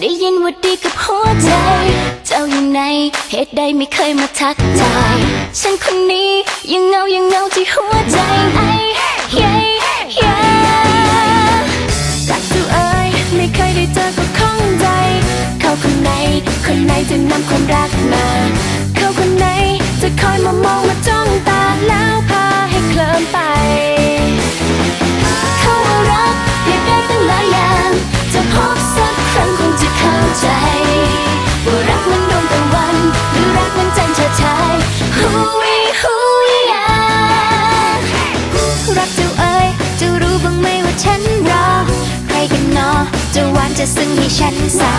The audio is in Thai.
ได้ยินว่าดีกับหัวใจ เจ้าอยู่ไหนเหตุใดไม่เคยมาทักทาย ฉันคนนี้ยังเงายังเงาที่หัวใจไอ้เย้เย้รักตัวเอ้ยไม่เคยได้เจอก็ข้องใจ เขาคนไหนคนไหนจะนำความรัก ฉันสั่งใครกันเนอจะมา